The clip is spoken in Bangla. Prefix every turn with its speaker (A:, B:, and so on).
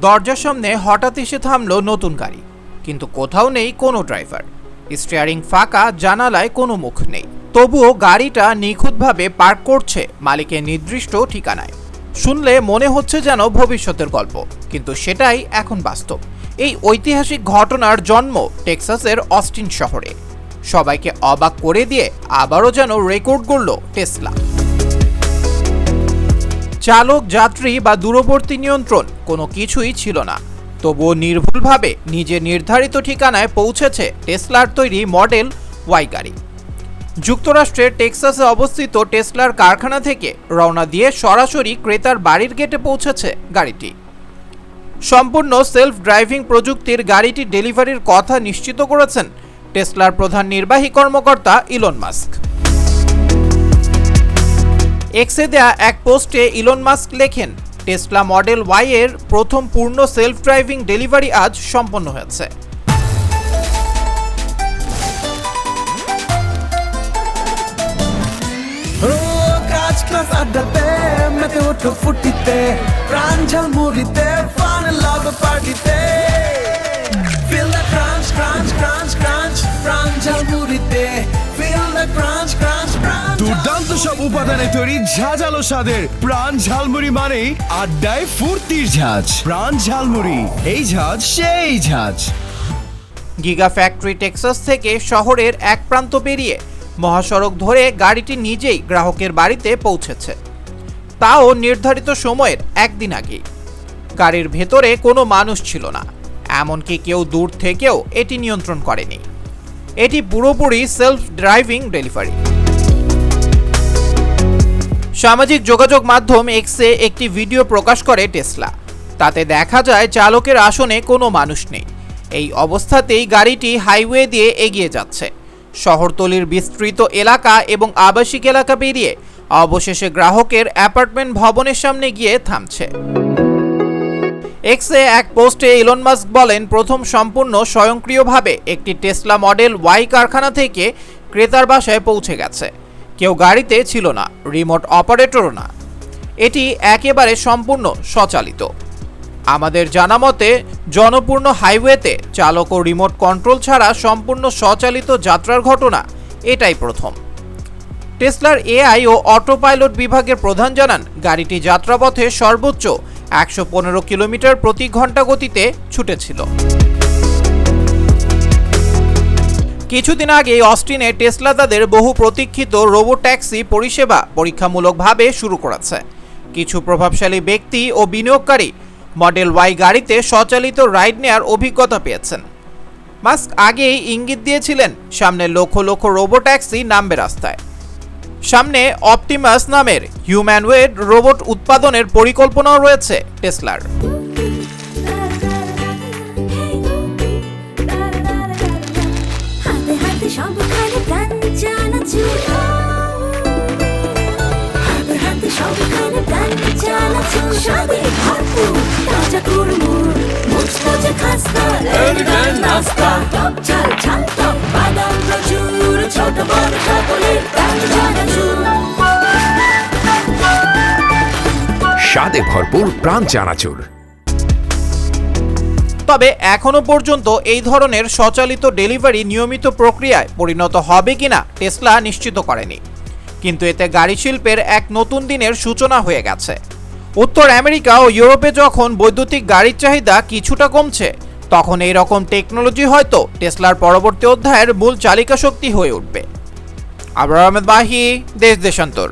A: দরজার সামনে হঠাৎ এসে থামলো নতুন গাড়ি। কিন্তু কোথাও নেই কোনো ড্রাইভার। স্টিয়ারিং ফাঁকা, জানালায় কোনো মুখ নেই। তবুও গাড়িটা নিখুঁতভাবে পার্ক করছে মালিকের নির্দিষ্ট ঠিকানায়। শুনলে মনে হচ্ছে যেন ভবিষ্যতের গল্প, কিন্তু সেটাই এখন বাস্তব। এই ঐতিহাসিক ঘটনার জন্ম টেক্সাসের অস্টিন শহরে। সবাইকে অবাক করে দিয়ে আবারও যেন রেকর্ড করল টেসলা। চালক, যাত্রী বা দূরবর্তী নিয়ন্ত্রণ, কোনো কিছুই ছিল না। তবুও নির্ভুলভাবে নিজের নির্ধারিত ঠিকানায় পৌঁছেছে টেসলার তৈরি মডেল ওয়াই গাড়ি। যুক্তরাষ্ট্রের টেক্সাসে অবস্থিত টেসলার কারখানা থেকে রওনা দিয়ে সরাসরি ক্রেতার বাড়ির গেটে পৌঁছেছে গাড়িটি। সম্পূর্ণ সেলফ ড্রাইভিং প্রযুক্তির গাড়িটি ডেলিভারির কথা নিশ্চিত করেছেন টেসলার প্রধান নির্বাহী কর্মকর্তা ইলন মাস্ক। এক্সে দেয়া এক পোস্টে ইলন মাস্ক লেখেন, টেসলা মডেল ওয়াই এর প্রথম পূর্ণ সেলফ ড্রাইভিং ডেলিভারি আজ সম্পন্ন হয়েছে।
B: ফুটিতে ক্রাঞ্চ ক্রাঞ্চ ক্রাঞ্চ ক্রাঞ্চ
C: দুর্দান্ত সব উপাদানে তৈরি ঝাঁঝালো স্বাদের প্রাণ ঝালমুড়ি মানেই আড্ডায় ফুর্তির ঝাঁজ। প্রাণ ঝালমুড়ি, এই ঝাঁজ সেই ঝাঁজ।
A: গিগা ফ্যাক্টরি টেক্সাস থেকে শহরের এক প্রান্ত পেরিয়ে মহাসড়ক ধরে গাড়িটি নিজেই গ্রাহকের বাড়িতে পৌঁছেছে। তাও নির্ধারিত সময়ের একদিন আগেই। গাড়ির ভেতরে কোনো মানুষ ছিল না, এমনকি কেউ দূর থেকেও এটি নিয়ন্ত্রণ করেনি। এটি পুরোপুরি সেলফ ড্রাইভিং ডেলিভারি সামাজিক যোগাযোগ মাধ্যম এক্সে একটি ভিডিও প্রকাশ করে টেসলা। তাতে দেখা যায় চালকের আসনে কোনো মানুষ নেই। এই অবস্থাতেই গাড়িটি হাইওয়ে দিয়ে এগিয়ে যাচ্ছে। শহরতলির বিস্তৃত এলাকা এবং আবাসিক এলাকা পেরিয়ে অবশেষে গ্রাহকের অ্যাপার্টমেন্ট ভবনের সামনে গিয়ে থামছে। এক্সে এক পোস্টে ইলন মাস্ক বলেন, প্রথম সম্পূর্ণ স্বয়ংক্রিয়ভাবে একটি টেসলা মডেল ওয়াই কারখানা থেকে ক্রেতার বাসায় পৌঁছে গেছে। কেউ গাড়িতে ছিল না রিমোট অপারেটরও না। এটি একেবারে সম্পূর্ণ স্বচালিত। আমাদের জানা মতে, জনপূর্ণ হাইওয়েতে চালক ও রিমোট কন্ট্রোল ছাড়া সম্পূর্ণ স্বচালিত যাত্রার ঘটনা এটাই প্রথম। টেসলার এআই ও অটো পাইলট বিভাগের প্রধান জানান, গাড়িটি যাত্রাপথে সর্বোচ্চ একশো পনেরো কিলোমিটার প্রতি ঘণ্টা গতিতে ছুটেছিল। কিছুদিন আগে অস্টিনে টেসলা তাদের বহু প্রতীক্ষিত রোবো ট্যাক্সি পরিষেবা পরীক্ষামূলকভাবে শুরু করেছে। কিছু প্রভাবশালী ব্যক্তি ও বিনিয়োগকারী মডেল ওয়াই গাড়িতে স্বচালিত রাইড নেয়ার অভিজ্ঞতা পেয়েছেন। মাস্ক আগেই ইঙ্গিত দিয়েছিলেন, সামনে লক্ষ লক্ষ রোবো ট্যাক্সি নামবে রাস্তায়। সামনে অপটিমাস নামের হিউম্যানওয়েড রোবট উৎপাদনের পরিকল্পনাও রয়েছে টেসলার।
D: স্বাদে ভরপুর প্রাণ চানাচুর।
A: তবে এখনও পর্যন্ত এই ধরনের স্বচালিত ডেলিভারি নিয়মিত প্রক্রিয়ায় পরিণত হবে কিনা টেসলা নিশ্চিত করেনি। কিন্তু এতে গাড়ি শিল্পের এক নতুন দিনের সূচনা হয়ে গেছে। উত্তর আমেরিকা ও ইউরোপে যখন বৈদ্যুতিক গাড়ির চাহিদা কিছুটা কমছে, তখন এই রকম টেকনোলজি হয়তো টেসলার পরবর্তী অধ্যায়ের মূল চালিকা শক্তি হয়ে উঠবে। আবরার আহমেদ বাহি, দেশ দেশান্তর।